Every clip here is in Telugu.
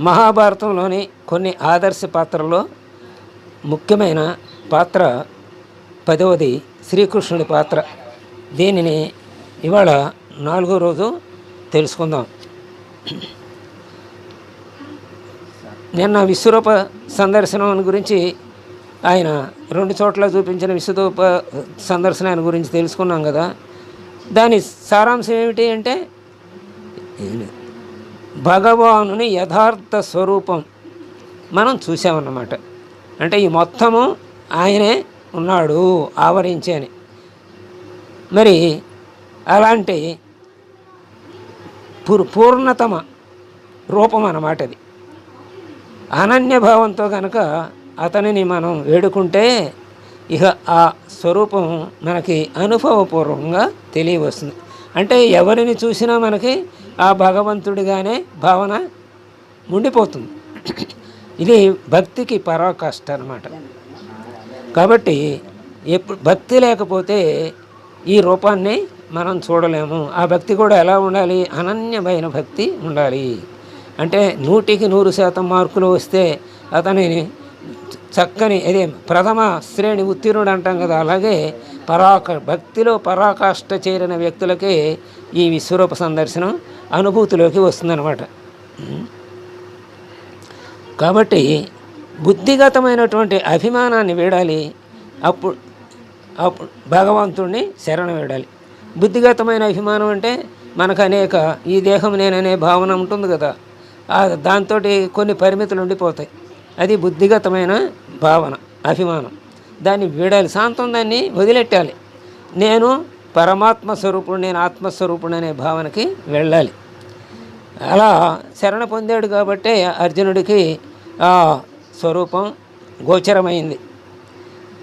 మహాభారతంలోని కొన్ని ఆదర్శ పాత్రల్లో ముఖ్యమైన పాత్ర పదవది శ్రీకృష్ణుడి పాత్ర. దీనిని ఇవాళ నాలుగో రోజు తెలుసుకుందాం. నిన్న విశ్వరూప సందర్శనం గురించి ఆయన రెండు చోట్ల చూపించిన విశ్వరూప సందర్శనాన్ని గురించి తెలుసుకున్నాం కదా. దాని సారాంశం ఏమిటి అంటే భగవానుని యథార్థ స్వరూపం. మనం చూసామన్నమాట. అంటే ఈ మొత్తము ఆయనే ఉన్నాడు ఆవరించని అని. మరి అలాంటి పూర్ పూర్ణతమ రూపం అన్నమాట అది. అనన్యభావంతో కనుక అతనిని మనం వేడుకుంటే ఇక ఆ స్వరూపం మనకి అనుభవపూర్వకంగా తెలియవస్తుంది. అంటే ఎవరిని చూసినా మనకి ఆ భగవంతుడిగానే భావన ఉండిపోతుంది. ఇది భక్తికి పరాకాష్ట అనమాట కాబట్టి ఎప్పుడు భక్తి లేకపోతే ఈ రూపాన్ని మనం చూడలేము. ఆ భక్తి కూడా ఎలా ఉండాలి? అనన్యమైన భక్తి ఉండాలి. అంటే నూటికి నూరు శాతం మార్కులు వస్తే అతని చక్కని అదే ప్రథమ శ్రేణి ఉత్తీర్ణుడు అంటాం కదా అలాగే పరాక భక్తిలో పరాకాష్ట చేరిన వ్యక్తులకే ఈ విశ్వరూప సందర్శనం అనుభూతిలోకి వస్తుందన్నమాట. కాబట్టి బుద్ధిగతమైనటువంటి అభిమానాన్ని వీడాలి. అప్పుడు అప్పుడు భగవంతుడిని శరణ వేడాలి. బుద్ధిగతమైన అభిమానం అంటే మనకు అనేక ఈ దేహం నేననే భావన ఉంటుంది కదా. దాంతో కొన్ని పరిమితులు ఉండిపోతాయి. అది బుద్ధిగతమైన భావన అభిమానం. దాన్ని వీడాలి శాంతం దాన్ని వదిలెట్టాలి. నేను పరమాత్మ స్వరూపుడు నేను ఆత్మస్వరూపుడు అనే భావనకి వెళ్ళాలి. అలా శరణ పొందాడు కాబట్టే అర్జునుడికి ఆ స్వరూపం గోచరమైంది.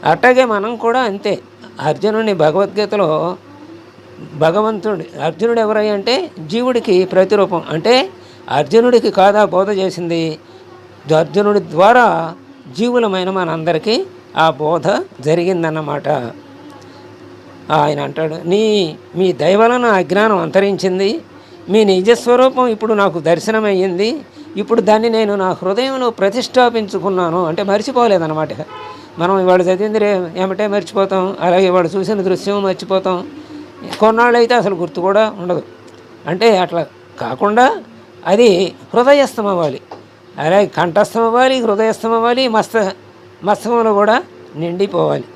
అట్లాగే మనం కూడా అంతే. అర్జునుడిని భగవద్గీతలో భగవంతుడు అర్జునుడు ఎవరై అంటే జీవుడికి ప్రతిరూపం. అంటే అర్జునుడికి కాదా బోధ చేసింది? అర్జునుడి ద్వారా జీవులమైన మనందరికీ ఆ బోధ జరిగిందన్నమాట. ఆయన అంటాడు నీ మీ దయవలన అజ్ఞానం అంతరించింది. మీ నిజస్వరూపం ఇప్పుడు నాకు దర్శనమయ్యింది. ఇప్పుడు దాన్ని నేను నా హృదయంలో ప్రతిష్టాపించుకున్నాను. అంటే మర్చిపోలేదన్నమాట. మనం ఇవాడు చదివింది రే ఏమిటే మర్చిపోతాం? అలాగే వాడు చూసిన దృశ్యం మర్చిపోతాం. కొన్నాళ్ళు అయితే అసలు గుర్తు కూడా ఉండదు. అంటే అట్లా కాకుండా అది హృదయస్థం అవ్వాలి అలాగే కంఠస్థం అవ్వాలి హృదయస్థం అవ్వాలి మస్త మత్స్యములు కూడా నిండిపోవాలి.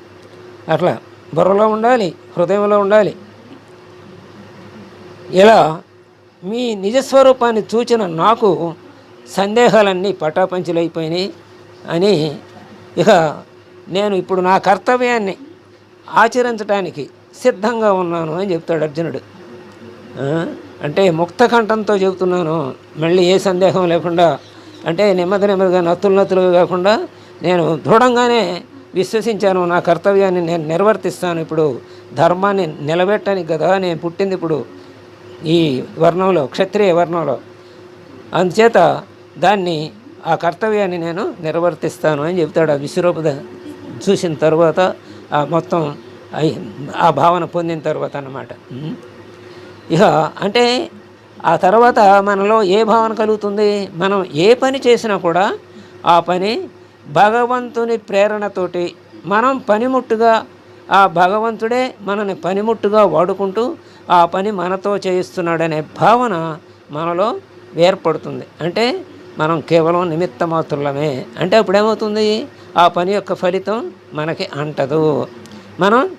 అట్లా బుర్రలో ఉండాలి హృదయంలో ఉండాలి. ఇలా మీ నిజస్వరూపాన్ని చూచిన నాకు సందేహాలన్నీ పటాపంచులైపోయినాయి అని ఇక నేను ఇప్పుడు నా కర్తవ్యాన్ని ఆచరించడానికి సిద్ధంగా ఉన్నాను అని చెప్తాడు అర్జునుడు. అంటే ముక్త కంఠంతో చెబుతున్నాను. మళ్ళీ ఏ సందేహం లేకుండా అంటే నెమ్మది నెమ్మదిగా నత్తులు నత్తులుగా కాకుండా నేను దృఢంగానే విశ్వసించాను నా కర్తవ్యాన్ని నేను నిర్వర్తిస్తాను. ఇప్పుడు ధర్మాన్ని నిలబెట్టడానికి కదా నేను పుట్టింది ఇప్పుడు ఈ వర్ణంలో క్షత్రియ వర్ణంలో. అందుచేత దాన్ని ఆ కర్తవ్యాన్ని నేను నిర్వర్తిస్తాను అని చెప్తాడు ఆ విశ్వరూప చూసిన తర్వాత ఆ మొత్తం ఆ భావన పొందిన తర్వాత అన్నమాట. ఇక అంటే ఆ తర్వాత మనలో ఏ భావన కలుగుతుంది? మనం ఏ పని చేసినా కూడా ఆ పని భగవంతుని ప్రేరణతోటి మనం పనిముట్టుగా ఆ భగవంతుడే మనని పనిముట్టుగా వాడుకుంటూ ఆ పని మనతో చేయిస్తున్నాడనే భావన మనలో ఏర్పడుతుంది. అంటే మనం కేవలం నిమిత్త మాత్రులమే అంటే అప్పుడు ఏమవుతుంది ఆ పని యొక్క ఫలితం మనకి అంటదు. మనం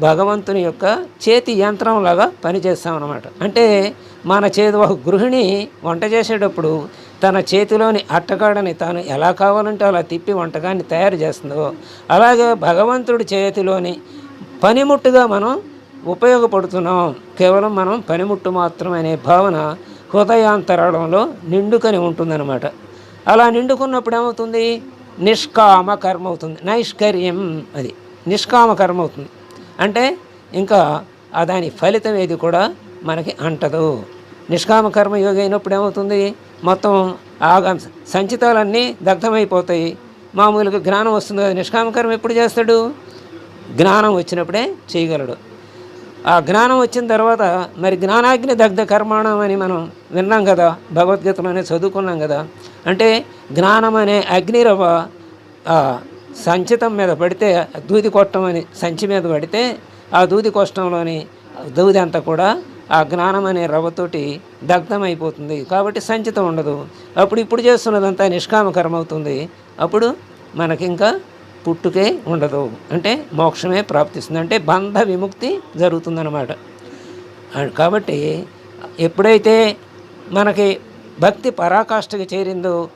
భగవంతుని యొక్క చేతి యంత్రంలాగా పనిచేస్తామన్నమాట. అంటే మన చేతి ఒక గృహిణి వంట చేసేటప్పుడు తన చేతిలోని అట్టగాడని తాను ఎలా కావాలంటే అలా తిప్పి వంటకాన్ని తయారు చేస్తుందో అలాగే భగవంతుడి చేతిలోని పనిముట్టుగా మనం ఉపయోగపడుతున్నాం. కేవలం మనం పనిముట్టు మాత్రమనే భావన హృదయాంతరాళంలో నిండుకొని ఉంటుందన్నమాట. అలా నిండుకున్నప్పుడు ఏమవుతుంది? నిష్కామ కర్మ అవుతుంది నైష్కర్యం అది. నిష్కామ కర్మ అవుతుంది అంటే ఇంకా దాని ఫలితం ఏది కూడా మనకి అంటదు. నిష్కామ కర్మ యోగి అయినప్పుడు ఏమవుతుంది? మొత్తం ఆగ సంచితాలన్నీ దగ్ధమైపోతాయి. మామూలుగా జ్ఞానం వస్తుంది కదా నిష్కామ కర్మ ఎప్పుడు చేస్తాడు? జ్ఞానం వచ్చినప్పుడే చేయగలడు. ఆ జ్ఞానం వచ్చిన తర్వాత మరి జ్ఞానాగ్ని దగ్ధ కర్మాణం అని మనం విన్నాం కదా భగవద్గీతలోనే చదువుకున్నాం కదా అంటే జ్ఞానం అనే అగ్నిరవ సంచితం మీద పడితే దూది కొట్టం అని సంచి మీద పడితే ఆ దూది కొష్టంలోని దూది అంతా కూడా ఆ జ్ఞానం అనే రవ్వతోటి దగ్ధమైపోతుంది. కాబట్టి సంచితం ఉండదు. అప్పుడు ఇప్పుడు చేస్తున్నదంతా నిష్కామకరం అవుతుంది అప్పుడు మనకింకా పుట్టుకే ఉండదు. అంటే మోక్షమే ప్రాప్తిస్తుంది. అంటే బంధ విముక్తి జరుగుతుందన్నమాట. కాబట్టి ఎప్పుడైతే మనకి భక్తి పరాకాష్ఠకి చేరిందో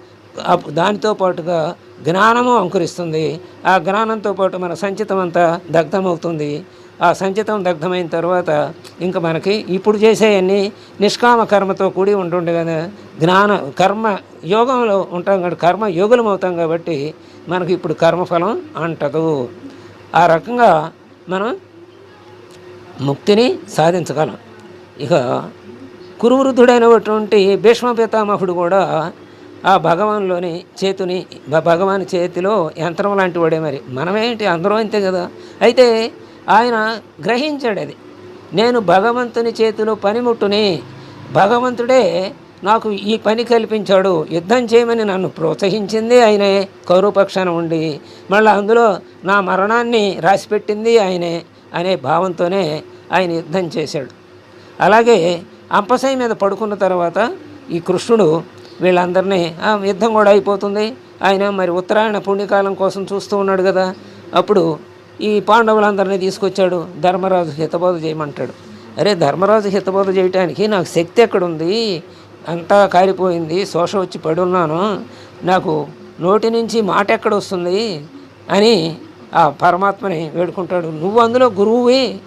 దానితో పాటుగా జ్ఞానము అంకురిస్తుంది. ఆ జ్ఞానంతో పాటు మన సంచితం అంతా దగ్ధమవుతుంది. ఆ సంచితం దగ్ధమైన తర్వాత ఇంకా మనకి ఇప్పుడు చేసేవన్నీ నిష్కామ కర్మతో కూడి ఉంటుండే కదా జ్ఞాన కర్మ యోగంలో ఉంటాం కాబట్టి కర్మ యోగులం అవుతాం కాబట్టి మనకి ఇప్పుడు కర్మఫలం అంటదు. ఆ రకంగా మనం ముక్తిని సాధించగలం. ఇక కురువృద్ధుడైనటువంటి భీష్మ పితామహుడు కూడా ఆ భగవాన్లోని చేతుని భగవాన్ చేతిలో యంత్రం లాంటి వాడే మరి. మనమేంటి అందరం అంతే కదా? అయితే ఆయన గ్రహించాడు అది నేను భగవంతుని చేతిలో పనిముట్టుని భగవంతుడే నాకు ఈ పని కల్పించాడు యుద్ధం చేయమని నన్ను ప్రోత్సహించింది ఆయనే కౌరవపక్షాన ఉండి మళ్ళీ అందులో నా మరణాన్ని రాసిపెట్టింది ఆయనే అనే భావంతోనే ఆయన యుద్ధం చేశాడు. అలాగే అంపసై మీద పడుకున్న తర్వాత ఈ కృష్ణుడు వీళ్ళందరినీ "ఆ, యుద్ధం కూడా అయిపోతుంది. ఆయన మరి ఉత్తరాయణ పుణ్యకాలం కోసం చూస్తూ ఉన్నాడు కదా. అప్పుడు ఈ పాండవులందరినీ తీసుకొచ్చాడు ధర్మరాజు హితబోధ చేయమంటాడు. అరే ధర్మరాజు హితబోధ చేయటానికి నాకు శక్తి ఎక్కడుంది? అంతా కారిపోయింది శోష వచ్చి పడున్నాను. నాకు నోటి నుంచి మాట ఎక్కడ వస్తుంది అని ఆ పరమాత్మని వేడుకుంటాడు. నువ్వు అందులో గురువువి.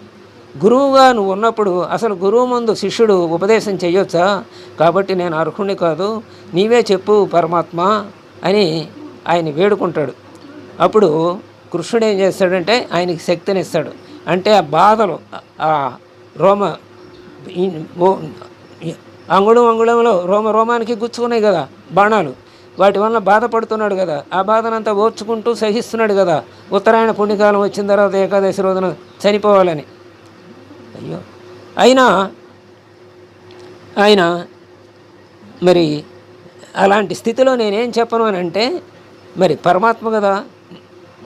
గురువుగా నువ్వు ఉన్నప్పుడు అసలు గురువు ముందు శిష్యుడు ఉపదేశం చేయొచ్చా? కాబట్టి నేను అర్హుణ్ణి కాదు నీవే చెప్పు పరమాత్మ అని ఆయన వేడుకుంటాడు. అప్పుడు కృష్ణుడు ఏం చేస్తాడంటే ఆయనకి శక్తిని ఇస్తాడు. అంటే ఆ బాధలు ఆ రోమ అంగుళం అంగుళంలో రోమ రోమానికి గుచ్చుకున్నాయి కదా బాణాలు. వాటి వల్ల బాధపడుతున్నాడు కదా. ఆ బాధనంతా ఓర్చుకుంటూ సహిస్తున్నాడు కదా. ఉత్తరాయణ పుణ్యకాలం వచ్చిన తర్వాత ఏకాదశి రోజున చనిపోవాలని. అయ్యో. అయినా ఆయన మరి అలాంటి స్థితిలో నేనేం చెప్పను అని అంటే మరి పరమాత్మ కదా.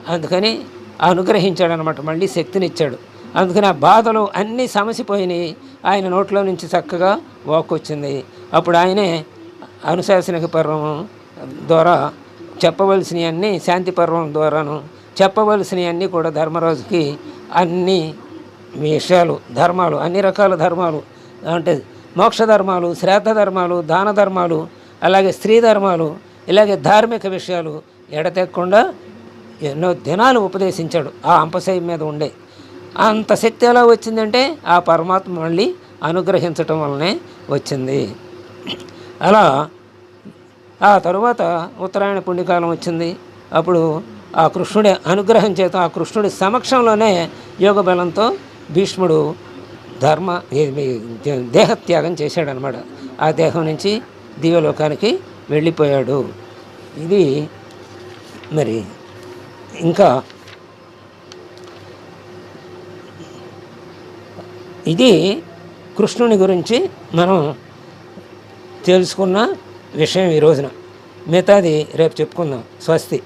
అందుకని అనుగ్రహించాడనమాట. మళ్ళీ శక్తినిచ్చాడు. అందుకని ఆ బాధలు అన్నీ సమసిపోయినాయి. ఆయన నోట్లో నుంచి చక్కగా వాకొచ్చింది. అప్పుడు ఆయనే అనుశాసనిక పర్వం ద్వారా చెప్పవలసినవి అన్నీ శాంతి పర్వం ద్వారాను చెప్పవలసినవి అన్నీ కూడా ధర్మరాజుకి అన్ని విషయాలు ధర్మాలు అన్ని రకాల ధర్మాలు అంటే మోక్ష ధర్మాలు శ్రాద్ధ ధర్మాలు దాన ధర్మాలు అలాగే స్త్రీ ధర్మాలు ఇలాగే ధార్మిక విషయాలు ఎడతెక్కకుండా ఎన్నో దినాలు ఉపదేశించాడు. ఆ అంపశయం మీద ఉండే అంత శక్తి ఎలా వచ్చిందంటే ఆ పరమాత్మ మళ్ళీ అనుగ్రహించటం వల్లనే వచ్చింది. అలా ఆ తరువాత ఉత్తరాయణ పుణ్యకాలం వచ్చింది. అప్పుడు ఆ కృష్ణుడి అనుగ్రహం చేత ఆ కృష్ణుడి సమక్షంలోనే యోగ బలంతో భీష్ముడు ధర్మ దేహత్యాగం చేశాడనమాట ఆ దేహం నుంచి దివ్యలోకానికి వెళ్ళిపోయాడు. ఇది మరి ఇంకా ఇది కృష్ణుని గురించి మనం తెలుసుకున్న విషయం ఈ రోజున. మిగతాది రేపు చెప్పుకుందాం. స్వస్తి.